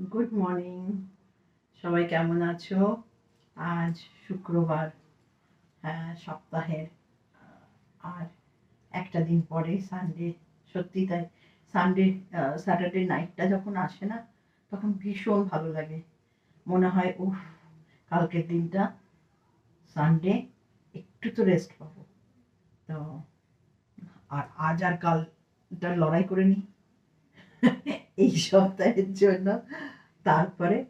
Good morning সবাই কেমন আছো? আজ শুক্রবার হ্যাঁ সপ্তাহের আর একটা দিন পরে সানডে সত্যি তাই। সানডে স্যাটারডে নাইটটা যখন আসে না, তখন ভীষণ ভালো লাগে। মনে হয়, উফ, কালকের দিনটা সানডে একটু তো রেস্ট পাবো। তো, আর আজ আর কালটা লড়াই করে নিই এই সপ্তাহের জন্য। তারপরে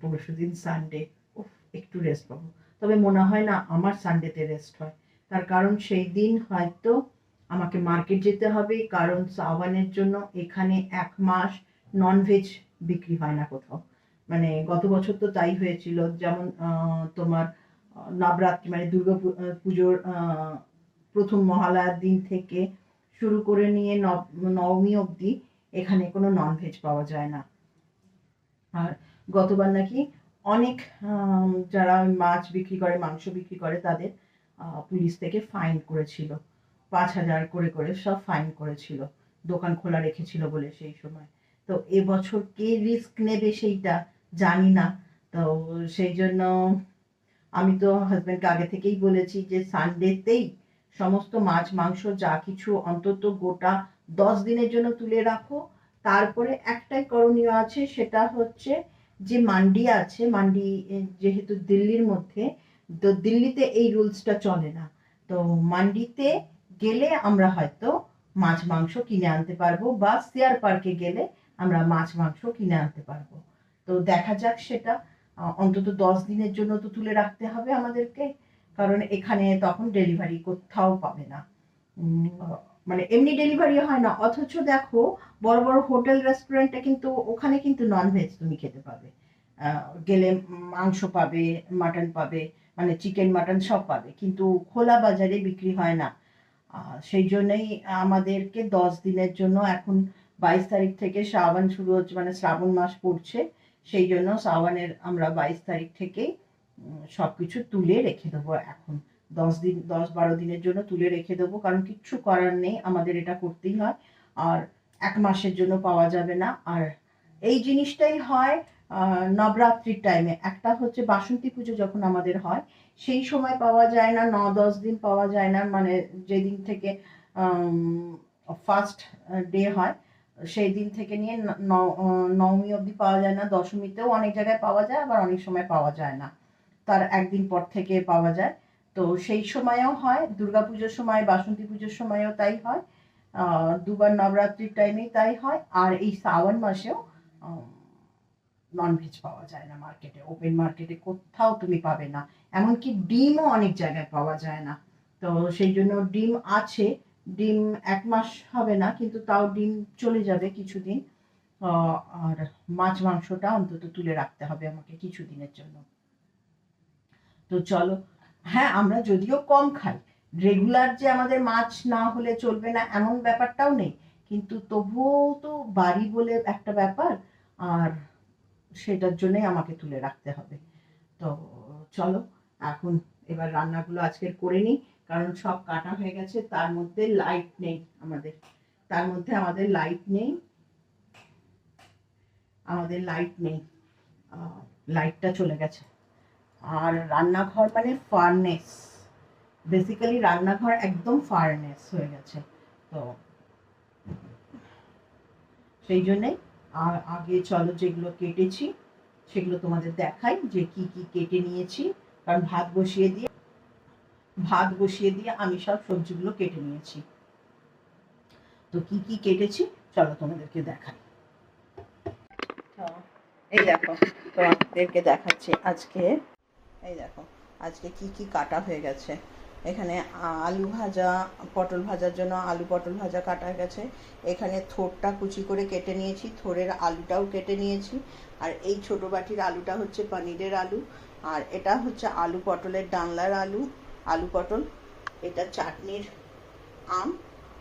পরশু দিন সানডে উফ, একটু রেস্ট পাবো। তবে মনে হয় না আমার সানডেতে রেস্ট হয়। তার কারণ সেই দিন হয়তো আমাকে মার্কেট যেতে হবে কারণ সাবানের জন্য এখানে এক মাস ননভেজ বিক্রি হয় না কোথাও। মানে গত বছর তো তাই হয়েছিল, যেমন তোমার নবরাত্রি মানে দুর্গা পুজোর প্রথম মহালয়ার দিন থেকে শুরু করে নিয়ে নব- নবমী অবধি এখানে কোনো ননভেজ পাওয়া যায় না। আর গতবার নাকি অনেক যারা মাছ বিক্রি করে, মাংস বিক্রি করে, তাদের পুলিশ থেকে ফাইন করেছিল। পাঁচ হাজার করে করে সব ফাইন করেছিল। দোকান খোলা রেখেছিল বলে সেই সময়। তো এবছর কে রিস্ক নেবে সেইটা জানি না। তো সেই জন্য আমি তো হাজব্যান্ডকে আগে থেকেই বলেছি যে সানডেতেই সমস্ত মাছ, মাংস, যা কিছু অন্তত গোটা দশ দিনের জন্য তুলে রাখো। তারপরে একটাই করণীয় আছে, সেটা হচ্ছে যে মান্ডি আছে, মান্ডি যেহেতু দিল্লির মধ্যে, তো দিল্লিতে এই রুলসটা চলে না। তো মান্ডিতে গেলে আমরা হয়তো মাছ, মাংস কিনে আনতে পারব বা সিয়ার পার্কে গেলে আমরা মাছ, মাংস কিনে আনতে পারব। তো দেখা যাক সেটা। অন্তত দশ দিনের জন্য তো তুলে রাখতে হবে আমাদেরকে, কারণ এখানে তখন ডেলিভারি কোথাও পাবে না। মানে এমনি ডেলিভারি হয় না। অথচ দেখো, বড় বড় হোটেল রেস্টুরেন্টে কিন্তু, ওখানে কিন্তু ননভেজ তুমি খেতে পাবে। গেলে মাংস পাবে মাটন পাবে মানে চিকেন মাটন সব পাবে। কিন্তু খোলা বাজারে বিক্রি হয় না। সেই জন্যই আমাদেরকে দশ দিনের জন্য এখন বাইশ তারিখ থেকে শ্রাবণ শুরু হচ্ছে মানে শ্রাবণ মাস পড়ছে, সেই জন্য শ্রাবণের আমরা বাইশ তারিখ থেকেই সব কিছু তুলে রেখে দেবো এখন। দশ দিন, দশ বারো দিনের জন্য তুলে রেখে দেবো, কারণ কিচ্ছু করার নেই, আমাদের এটা করতেই হয়। আর এক মাসের জন্য পাওয়া যাবে না। আর এই জিনিসটাই হয় নবরাত্রির টাইমে একটা হচ্ছে বাসন্তী পুজো যখন আমাদের হয়, সেই সময় পাওয়া যায় না, ন, দশ দিন পাওয়া যায় না। মানে যেদিন থেকে ফার্স্ট ডে হয়, সেই দিন থেকে নিয়ে নবমী অবধি পাওয়া যায় না। দশমীতেও অনেক জায়গায় পাওয়া যায়, আবার অনেক সময় পাওয়া যায় না। তার একদিন পর থেকে পাওয়া যায়। তো সেই সময়ও হয়, দুর্গাপুজোর সময়, বাসন্তী পুজোর সময়ও তাই হয় দুবার নবরাত্রির টাইমেই তাই হয়, আর এই শ্রাবণ মাসেও ননভেজ পাওয়া যায় না মার্কেটে ওপেন মার্কেটে কোথাও তুমি পাবে না, এমনকি ডিমও অনেক জায়গায় পাওয়া যায় না, তো সেই জন্য ডিম আছে, ডিম এক মাস হবে না, কিন্তু তাও ডিম চলে যাবে কিছুদিন আর মাছ মাংসটা অন্তত তুলে রাখতে হবে আমাকে কিছুদিনের জন্য। তো চলো হ্যাঁ আমরা যদিও কম খাই। রেগুলার যে আমাদের মাছ না হলে চলবে না এমন ব্যাপারটাও নেই। কিন্তু তবুও তো বাড়ি বলে একটা ব্যাপার, আর সেটার জন্যই আমাকে তুলে রাখতে হবে। তো চলো, এখন এবার রান্নাগুলো আজকের করে নিই, কারণ সব কাটা হয়ে গেছে, তার মধ্যে লাইট নেই আমাদের। তার মধ্যে আমাদের লাইট নেই। আমাদের লাইট নেই। লাইটটা চলে গেছে। আর রান্নাঘর মানে ফার্নেস বেসিক্যালি রান্নাঘর একদম ফার্নেস হয়ে গেছে। তো সেই জন্যে আগে চলো যেগুলো কেটেছি, সেগুলো তোমাদের দেখাই যে কি কি কেটে নিয়েছি। কারণ ভাত বসিয়ে দিয়ে, ভাত বসিয়ে দিয়ে আমি সব সবজিগুলো কেটে নিয়েছি। তো কি কি কেটেছি, চলো তোমাদেরকে দেখাই। এই দেখো, তোমাদেরকে দেখাচ্ছি আজকে এই দেখো, আজকে কি কি কাটা হয়ে গেছে। এখানে আলু ভাজা, পটল ভাজার জন্য আলু পটল ভাজা কাটা গেছে। এখানে থোরটা কুচি করে কেটে নিয়েছি, থোরের আলুটাও কেটে নিয়েছি। আর এই ছোট বাটির আলুটা হচ্ছে পনিরের আলু, আর এটা হচ্ছে আলু পটলের ডাংলার আলু আলু পটল, এটা চাটনির আম,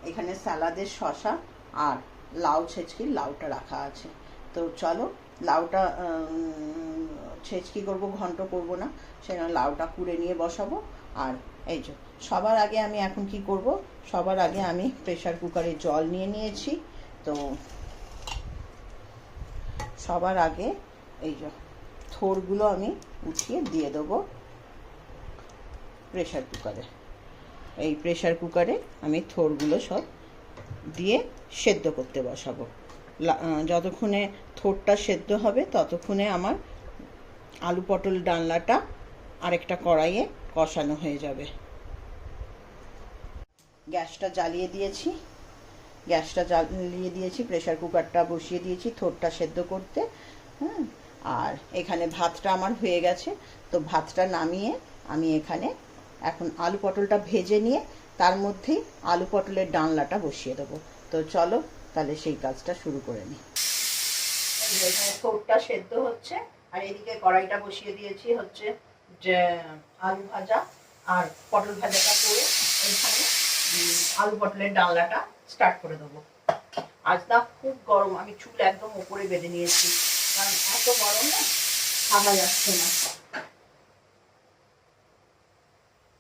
এখানে স্যালাদের শশা আর লাউ ছেচকি লাউটা রাখা আছে। তো চলো লাউটা ছেচকি করব, ঘন্ট করব না সেজন্য লাউটা কুড়ে নিয়ে বসাবো। আর এই যে, সবার আগে আমি এখন কি করব? সবার আগে আমি প্রেশার কুকারে জল নিয়ে নিয়েছি। তো সবার আগে এই যে, থোরগুলো আমি উঠিয়ে দিয়ে দেবো প্রেশার কুকারে এই প্রেশার কুকারে আমি থোরগুলো সব দিয়ে সেদ্ধ করতে বসাবো। যতক্ষণে থোরটা সেদ্ধ হবে, ততক্ষণে আমার আলু পটল ডালনাটা আরেকটা কড়াইয়ে কষানো হয়ে যাবে। গ্যাসটা জ্বালিয়ে দিয়েছি। গ্যাসটা জ্বালিয়ে দিয়েছি প্রেশার কুকারটা বসিয়ে দিয়েছি থোরটা সেদ্ধ করতে হ্যাঁ? আর এখানে ভাতটা আমার হয়ে গেছে, তো ভাতটা নামিয়ে আমি এখানে এখন আলু পটলটা ভেজে নিয়ে তার মধ্যেই আলু পটলের ডালনাটা বসিয়ে দেবো। তো চলো তাহলে সেই কাজটা শুরু করে নিই এখানে থোরটা সেদ্ধ হচ্ছে, আর এদিকে কড়াইটা বসিয়ে দিয়েছি হচ্ছে যে আলু ভাজা আর পটল ভাজাটা করে এখানে আলু পটলের ডালনাটা স্টার্ট করে দেবো। আজ না খুব গরম, আমি চুল একদম উপরে বেঁধে নিয়েছি, কারণ এত গরম না থাকা যাচ্ছে না।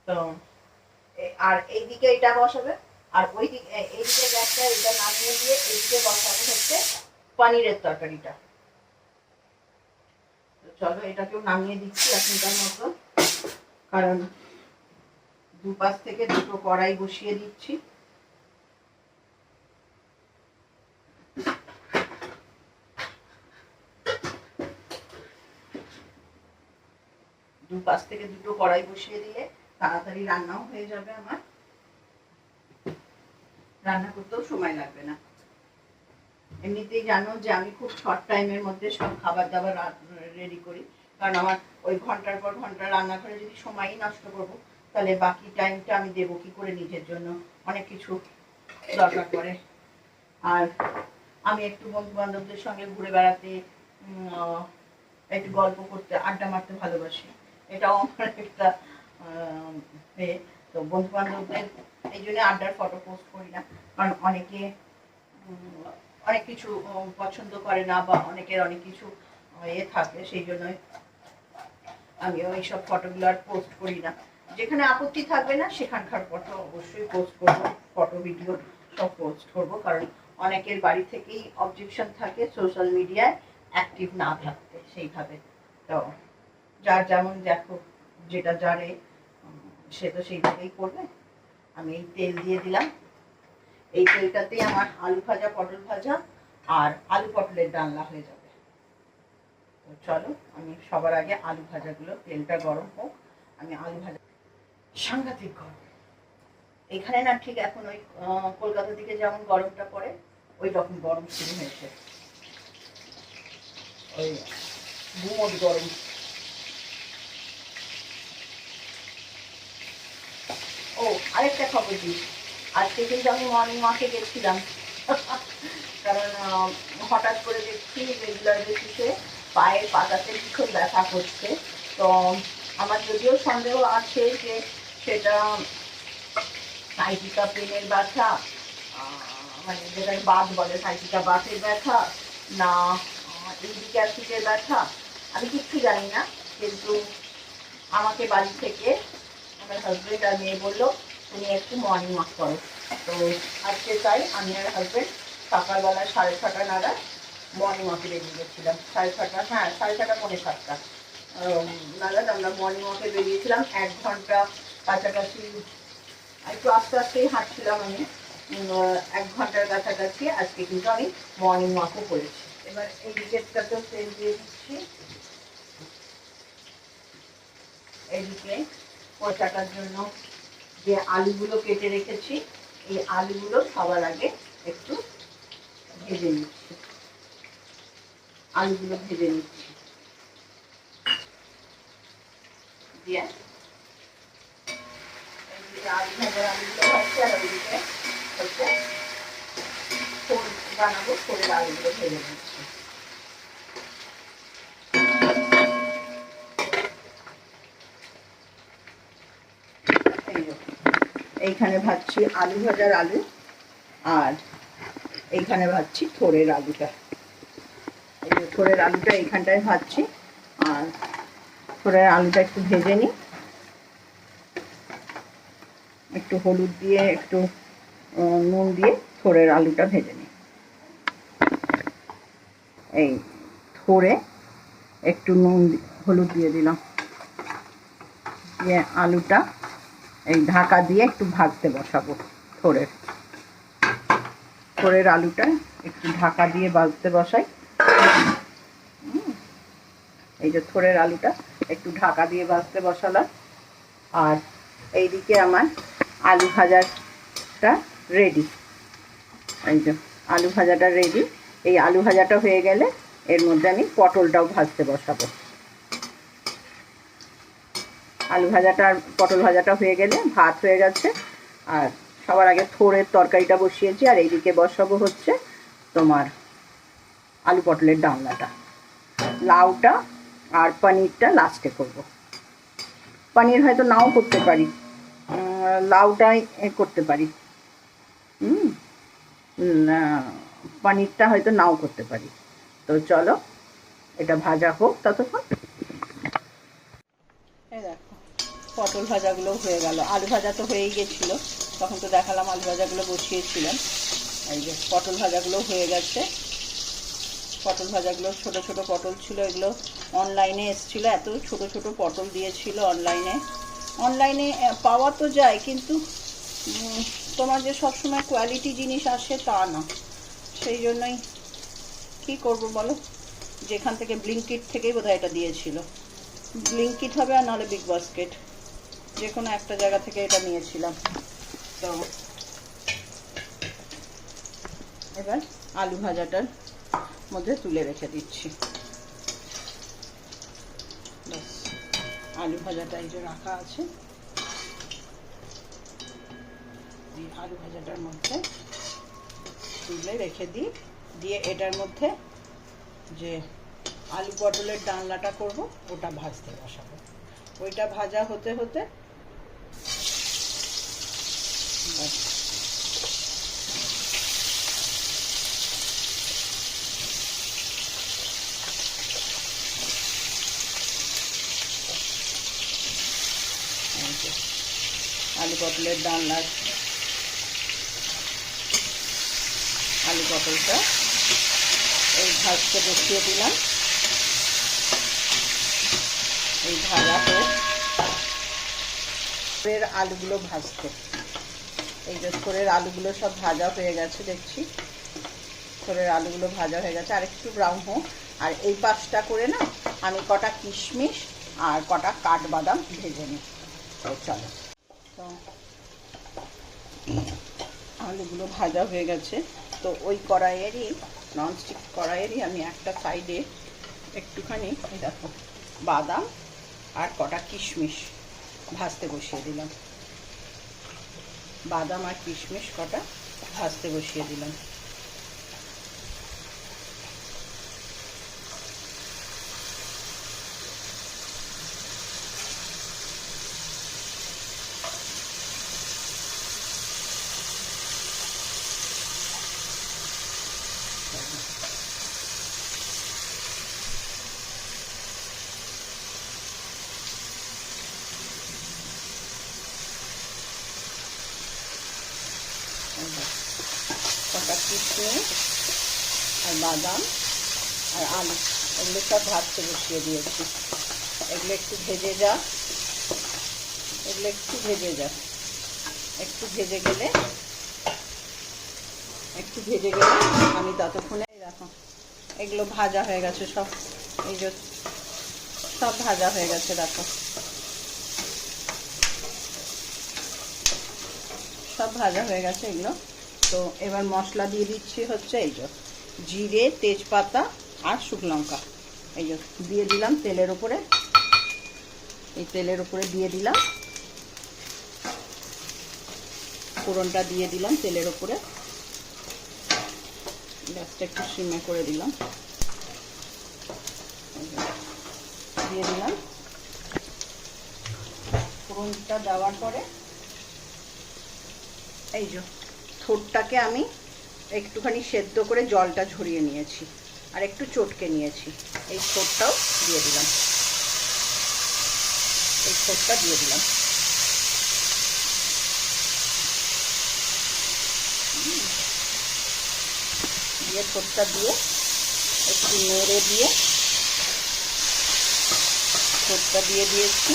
তো আর এইদিকে এটা বসাবে আর ওই দিকে এইদিকে গ্যাসটা এটা নামিয়ে দিয়ে এইদিকে বসাবে হচ্ছে পনিরের তরকারিটা। চলো, এটাকেও নামিয়ে দিচ্ছি এখনকার মতো কারণ দুপাশ থেকে দুটো কড়াই বসিয়ে দিচ্ছি। দুপাশ থেকে দুটো কড়াই বসিয়ে দিলে তাড়াতাড়ি রান্নাও হয়ে যাবে আমার। রান্না করতেও সময় লাগবে না। এমনিতেই জানো যে আমি খুব শর্ট টাইমের মধ্যে সব খাবার দাবার রেডি করি। কারণ আমার ওই ঘণ্টার পর ঘণ্টা রান্না করে যদি সময়ই নষ্ট করব, তাহলে বাকি টাইমটা আমি দেবো কি করে নিজের জন্য? অনেক কিছু দরকার পড়ে। আর আমি একটু বন্ধু বান্ধবদের সঙ্গে ঘুরে বেড়াতে একটু গল্প করতে, আড্ডা মারতে ভালোবাসি। এটাও আমার একটা তো বন্ধু বান্ধবদের এই জন্য আড্ডার ফটো পোস্ট করি না। কারণ অনেকে অনেক কিছু পছন্দ করে না বা অনেকের অনেক কিছু এ থাকে, সেই জন্যই আমি ওই সব ফটোগুলো আর পোস্ট করি না। যেখানে আপত্তি থাকবে না, সেখানকার ফটো অবশ্যই পোস্ট করব ফটো ভিডিও সব পোস্ট করব। কারণ অনেকের বাড়ি থেকেই অবজেকশন থাকে সোশ্যাল মিডিয়ায় অ্যাক্টিভ না থাকতে, সেইভাবে। তো যার যেমন দেখো, যেটা জানে সে তো সেইভাবেই করবে। আমি তেল দিয়ে দিলাম। এই তেলটাতেই আমার আলু ভাজা, পটল ভাজা আর আলু পটলের ডালনা হয়ে যাবে। তো চলো, আমি সবার আগে আলু ভাজাগুলো, তেলটা গরম হোক, আমি আলু ভাজা সাংঘাতিক গরম। এখানে না ঠিক এখন ওই কলকাতার দিকে যেমন গরমটা পড়ে, ওই রকম গরম শুরু হয়েছে। ওই গুমট গরম। ও, আরেকটা খবর দিই। আজকে কিন্তু আমি মর্নিং ওয়াকে গেছিলাম। কারণ হঠাৎ করে দেখছি রেগুলার বেসিসে পায়ের পাতাতে ভীষণ ব্যথা করছে। তো, আমার যদিও সন্দেহ আছে যে সেটা সাইটিকা পেনের ব্যথা মানে যেটাকে বাত বলে সাইটিকা বাতের ব্যথা, না ইউরিক অ্যাসিডের ব্যথা, আমি কিচ্ছু জানি না। কিন্তু আমাকে বাড়ি থেকে আমার হাজবেন্ড আর মেয়ে বলল, তুমি একটু মর্নিং ওয়াক করো। তো আজকে তাই আমি আর হাজবেন্ড সকালবেলা সাড়ে ছটা নাগাদ মর্নিং ওয়াকে বেরিয়ে গেছিলাম। সাড়ে ছটা হ্যাঁ সাড়ে ছটা, পৌনে সাতটা। নাগাদ আমরা মর্নিং ওয়াকে বেরিয়েছিলাম। এক ঘণ্টা কাছাকাছি, একটু আস্তে আস্তেই হাঁটছিলাম আমি। এক ঘণ্টার কাছাকাছি আজকে কিন্তু আমি মর্নিং ওয়াকও করেছি। এবার এই দিকেরটাতেও তেল দিয়ে দিচ্ছি। এদিকে পচাটার জন্য যে আলুগুলো কেটে রেখেছি, এই আলুগুলো সবার আগে একটু ভেজে নিচ্ছি। আলুগুলো ভেজে নিচ্ছি। দিয়ে বানাবো আলুগুলো ভেজে নিচ্ছি এই যে, এইখানে ভাজছি আলু ভাজার আলু আর এইখানে ভাজছি থোড়ের আলুটা। এই যে থোড়ের আলুটা এইখানটায় ভাজছি আর থোড়ের আলুটা একটু ভেজে নিই। একটু হলুদ দিয়ে, একটু নুন দিয়ে থোড়ের আলুটা ভেজে নিই। এই থোড়ে একটু নুন হলুদ দিয়ে দিলাম। দিয়ে আলুটা এই ঢাকা দিয়ে একটু ভাজতে বসাবো থোড়ের থোড়ের আলুটা একটু ঢাকা দিয়ে ভাজতে বসাই। এই যে থোড়ের আলুটা একটু ঢাকা দিয়ে ভাজতে বসালাম। আর এইদিকে আমার আলু ভাজাটা রেডি এই যে আলু ভাজাটা রেডি এই আলু ভাজাটা হয়ে গেলে এর মধ্যে আমি পটলটাও ভাজতে বসাবো। আলু ভাজাটা আর পটল ভাজাটা হয়ে গেলে ভাত হয়ে গেছে। আর সবার আগে থোড়ের তরকারিটা বসিয়েছি, আর এইদিকে বসাবো হচ্ছে তোমার আলু পটলের ডালনাটা। লাউটা আর পনিরটা লাস্টে করব। পনির হয়তো নাও করতে পারি। লাউটাই করতে পারি। হুম? পনিরটা হয়তো নাও করতে পারি। তো চলো, এটা ভাজা হোক ততক্ষণ এই দেখো পটল ভাজাগুলো হয়ে গেল। আলু ভাজা তো হয়েই গেছিল। তখন তো দেখালাম আলু ভাজাগুলো বসিয়েছিলাম। এই যে পটল ভাজাগুলো হয়ে গেছে। পটল ভাজাগুলো ছোট ছোট পটল ছিল, এগুলো অনলাইনে এসেছিল। এত ছোট ছোট পটল দিয়েছিল অনলাইনে অনলাইনে পাওয়া তো যায়, কিন্তু তোমার যে সবসময় কোয়ালিটি জিনিস আসে তা না। সেই জন্যই কি করব বলো? যেখান থেকে ব্লিঙ্কিট থেকেই বোধহয় এটা দিয়েছিল। ব্লিঙ্কিট হবে আর নাহলে বিগ বাস্কেট যে কোনো একটা জায়গা থেকে এটা নিয়েছিলাম। তো এবার আলু ভাজাটার মধ্যে তুলে রেখে দিচ্ছি। আলু ভাজাটা এই যে রাখা আছে। আলু ভাজাটার মধ্যে তুলে রেখে দিই। দিয়ে এটার মধ্যে যে আলু পটলের ডালনাটা করব, ওটা ভাজতে বসাবো। ওইটা ভাজা হতে হতে আলু পটলের ডালনার আলু পটলটা এই ভাজতে বসিয়ে দিলাম। এই ভাজা হোক আলুগুলো ভাজতে। এই যে থোড়ের আলুগুলো সব ভাজা হয়ে গেছে দেখছি। থোড়ের আলুগুলো ভাজা হয়ে গেছে। আর একটু ব্রাউন হোক। আর এই পাশটা করে না আমি কটা কিশমিশ আর কটা কাঠবাদাম ভেজে নিই। তো চলো। তো আলুগুলো ভাজা হয়ে গেছে। তো ওই কড়াইয়েরই ননস্টিক কড়াইয়েরই আমি একটা সাইডে একটুখানি দেখো বাদাম আর কটা কিশমিশ ভাজতে বসিয়ে দিলাম। বাদাম আর কিশমিশ কটা ভাজতে বসিয়ে দিলাম এই দেখো, কটা কিশমিশ আর বাদাম আর আলু। এগুলো সব ভাজতে বসিয়ে দিয়েছি। এগুলো একটু ভেজে যা। এগুলো একটু ভেজে যা। একটু ভেজে গেলে, একটু ভেজে গেলে আমি ততক্ষণে রাখো এগুলো ভাজা হয়ে গেছে সব। এই যে সব ভাজা হয়ে গেছে, দেখো। সব ভাজা হয়ে গেছে এগুলো। তো এবার মশলা দিয়ে দিচ্ছি হচ্ছে এই যে জিরে, তেজপাতা আর শুকনো লঙ্কা। এই যে দিয়ে দিলাম তেলের উপরে। এই তেলের উপরে দিয়ে দিলাম। ফোড়নটা দিয়ে দিলাম তেলের উপরে। গ্যাসটা একটু সিমে করে দিলাম। দিয়ে দিলাম। ফোড়নটা দেওয়ার পরে এই যে থোরটাকে আমি একটুখানি সেদ্ধ করে জলটা ঝরিয়ে নিয়েছি আর একটু চটকে নিয়েছি। এই থোরটাও দিয়ে দিলাম। এই থোরটা দিয়ে দিলাম। দিয়ে থোরটা দিয়ে একটু নেড়ে দিয়ে ছোটটা দিয়ে দিয়েছি।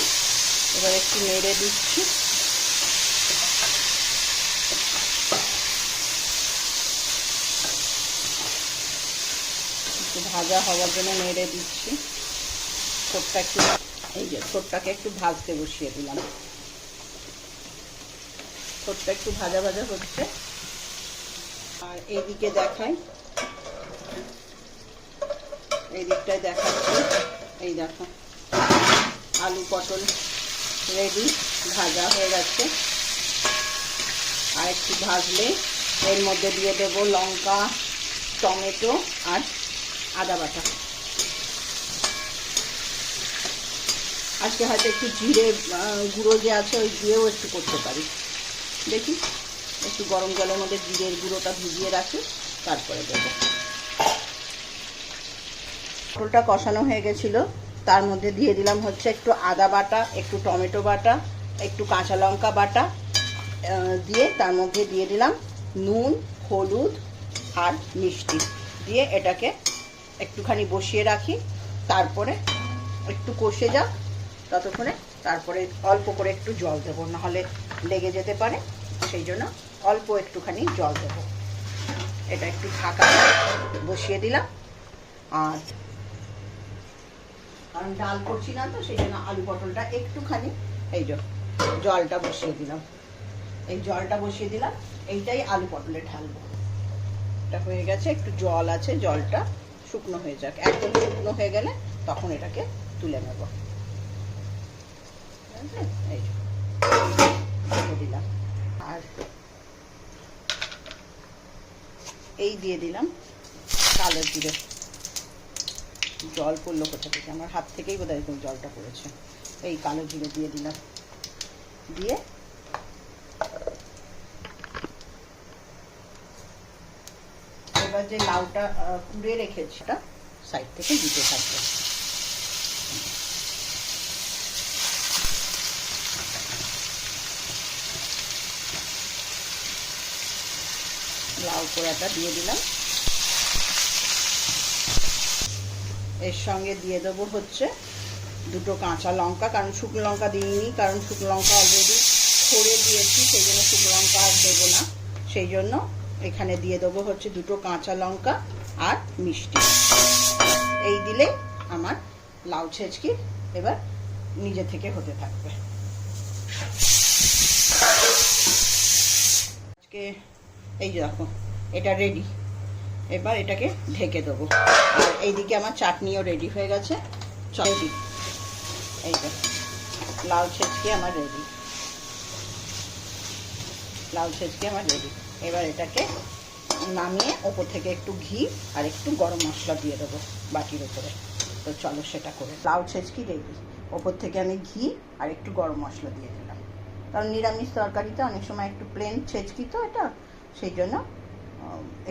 এবার একটু নেড়ে দিচ্ছি একটু ভাজা হওয়ার জন্য নেড়ে দিচ্ছি। ছোটটা একটু, এই যে ছোটটাকে একটু ভাজতে বসিয়ে দিলাম। ছোটটা একটু ভাজা ভাজা হচ্ছে। আর এইদিকে দেখাই। এই দিকটায় দেখাচ্ছি। এই দেখো, আলু পটল রেডি ভাজা হয়ে গেছে। আর একটু ভাজলে এর মধ্যে দিয়ে দেবো লঙ্কা, টমেটো আর আদা বাটা। আজকে হয়তো একটু জিরে গুঁড়ো যে আছে, ওই দিয়েও একটু করতে পারি। দেখি, একটু গরম জলের মধ্যে জিরের গুঁড়োটা ভিজিয়ে রাখি, তারপরে দেবো। পটলটা কষানো হয়ে গেছিল, তার মধ্যে দিয়ে দিলাম হচ্ছে একটু আদা বাটা, একটু টমেটো বাটা, একটু কাঁচা লঙ্কা বাটা দিয়ে তার মধ্যে দিয়ে দিলাম নুন, হলুদ আর মিষ্টি। দিয়ে এটাকে একটুখানি বসিয়ে রাখি, তারপরে একটু কষে যাক, ততক্ষণে তারপরে অল্প করে একটু জল দেবো, নাহলে লেগে যেতে পারে, সেই জন্য অল্প একটুখানি জল দেবো। এটা একটু ঢাকা বসিয়ে দিলাম। আর কারণ ডাল করছি না তো, সেই জন্য আলু পটলটা একটুখানি, এই জলটা বসিয়ে দিলাম। এই জলটা বসিয়ে দিলাম, এইটাই আলু পটলে ঢালবো। এটা হয়ে গেছে, একটু জল আছে, জলটা শুকনো হয়ে যাক। একদম শুকনো হয়ে গেলে তখন এটাকে তুলে নেব। এই দিলাম। আর এই দিয়ে দিলাম কালো জিরে। জল পড়ল কোথা থেকে? আমার হাত থেকেই বোধহয় জলটা পড়েছে। এই কালো জিরে দিয়ে দিলাম। দিয়ে এবার যে লাউটা কুড়ে রেখেছি ওটা সাইড থেকে দিতে থাকবে। লাউ পোড়াটা দিয়ে দিলাম। এর সঙ্গে দিয়ে দেবো হচ্ছে দুটো কাঁচা লঙ্কা, কারণ শুকনো লঙ্কা দিইনি, কারণ শুকনো লঙ্কা অলরেডি ছড়ে দিয়েছি, সেই জন্য শুকনো লঙ্কা আর দেবো না। সেই জন্য এখানে দিয়ে দেবো হচ্ছে দুটো কাঁচা লঙ্কা আর মিষ্টি। এই দিলে আমার লাউ ছেচকি এবার নিজে থেকে হতে থাকবে। আজকে এই দেখো, এটা রেডি এবার এটাকে ঢেকে দেবো। আর এইদিকে আমার চাটনিও রেডি হয়ে গেছে। রেডি এই যে, লাউ ছেচকি আমার রেডি লাউ ছেচকি আমার রেডি এবার এটাকে নামিয়ে ওপর থেকে একটু ঘি আর একটু গরম মশলা দিয়ে দেবো বাটির ওপরে তো চলো সেটা করে লাউ ছেচকি রেডি। ওপর থেকে আমি ঘি আর একটু গরম মশলা দিয়ে দিলাম। কারণ নিরামিষ তরকারিতে অনেক সময় একটু প্লেন ছেচকি তো এটা সেই জন্য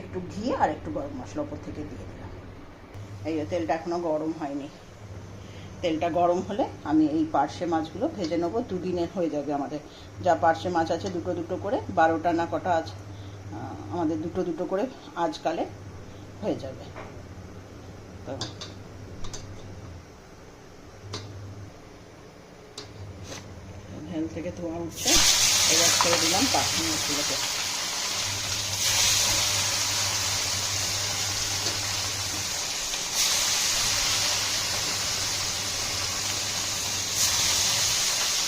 একটু ঘি আর একটু গরম মশলা ওপর থেকে দিয়ে দিলাম। এই তেলটা এখনও গরম হয়নি। তেলটা গরম হলে আমি এই পার্শে মাছগুলো ভেজে নেব। দুদিনের হয়ে যাবে আমাদের। যা পার্শে মাছ আছে দুটো দুটো করে বারোটা না কটা আহ, আমাদের দুটো দুটো করে আজকালে হয়ে যাবে। তো। ভেল থেকে ধোঁয়া উঠছে, এবার ছেড়ে দিলাম মাছগুলোকে।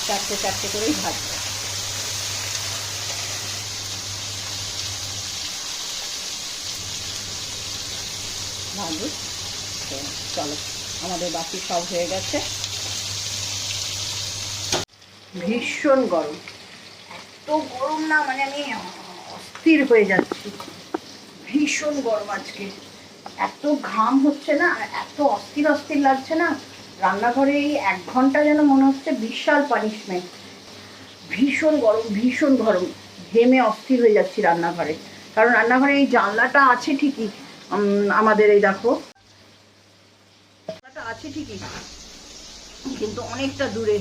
চারটে চারটে করেই ভাজবো ভাজুক তো চলো আমাদের বাকি সব হয়ে গেছে। ভীষণ গরম। এত গরম না মানে আমি অস্থির হয়ে যাচ্ছি। ভীষণ গরম আজকে। এত ঘাম হচ্ছে না এত অস্থির অস্থির লাগছে না, রান্নাঘরে এই এক ঘণ্টা যেন মনে হচ্ছে বিশাল পানিশমেন্ট ভীষণ গরম ভীষণ গরম। ঘেমে অস্থির হয়ে যাচ্ছি রান্নাঘরে। কারণ রান্নাঘরে এই জানলাটা আছে ঠিকই আমাদের এই দেখো আছে ঠিকই। কিন্তু অনেকটা দূরে।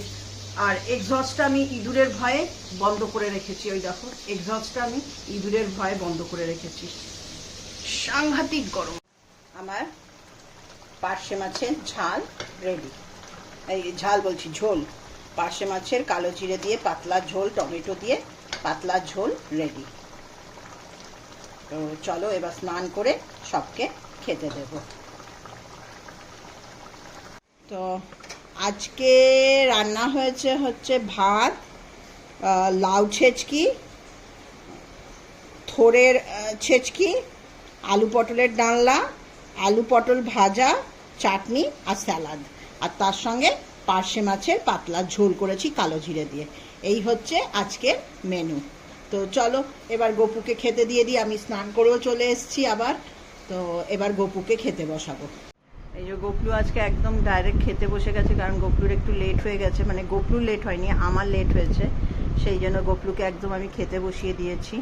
আর এক্সস্টটা আমি ইঁদুরের ভয়ে বন্ধ করে রেখেছি। ওই দেখো এক্সস্টটা আমি ইঁদুরের ভয়ে বন্ধ করে রেখেছি। সাংঘাতিক গরম। আমার পার্শে মাছের ঝাল রেডি এই ঝাল বলছি, ঝোল। পার্শে মাছের কালো জিরে দিয়ে পাতলা ঝোল, টমেটো দিয়ে পাতলা ঝোল রেডি তো চলো এবার স্নান করে সবকে খেতে দেব। তো আজকে রান্না হয়েছে হচ্ছে ভাত লাউ ছেচকি, থোরের ছেচকি, আলু পটলের ডালনা, আলু পটল ভাজা, চাটনি আর স্যালাড। আর তার সঙ্গে পার্শে মাছের পাতলা ঝোল করেছি কালো জিরে দিয়ে। এই হচ্ছে আজকের মেনু তো চলো, এবার গপুকে খেতে দিয়ে দিই। আমি স্নান করেও চলে এসেছি আবার। তো এবার গপুকে খেতে বসাবো। এই যে গোপলু আজকে একদম ডাইরেক্ট খেতে বসে গেছে, কারণ গোপলুর একটু লেট হয়ে গেছে। মানে গোপলু লেট হয়নি, আমার লেট হয়েছে। সেই জন্য গোপলুকে একদম আমি খেতে বসিয়ে দিয়েছি।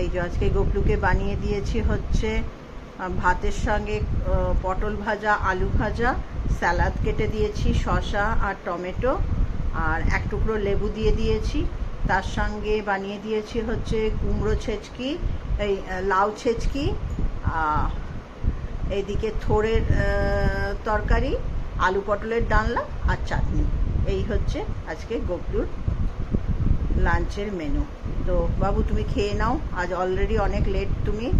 এই যে আজকে গোপলুকে বানিয়ে দিয়েছি হচ্ছে ভাতের সঙ্গে পটল ভাজা, আলু ভাজা স্যালাড কেটে দিয়েছি, শসা আর টমেটো, আর এক টুকরো লেবু দিয়ে দিয়েছি। তার সঙ্গে বানিয়ে দিয়েছি হচ্ছে কুমড়ো ছেচকি, এই লাউ ছেচকি এইদিকে থোড়ের তরকারি, আলু পটলের ডালনা আর চাটনি। এই হচ্ছে আজকে গোপলুর লাঞ্চের মেনু তো বাবু, তুমি খেয়ে নাও। আজ অলরেডি অনেক লেট তুমি।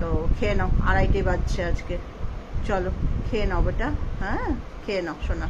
তো খেয়ে নাও। আড়াইটে বাজছে আজকে। চলো, খেয়ে নাও বেটা। হ্যাঁ? খেয়ে নাও, শোনা।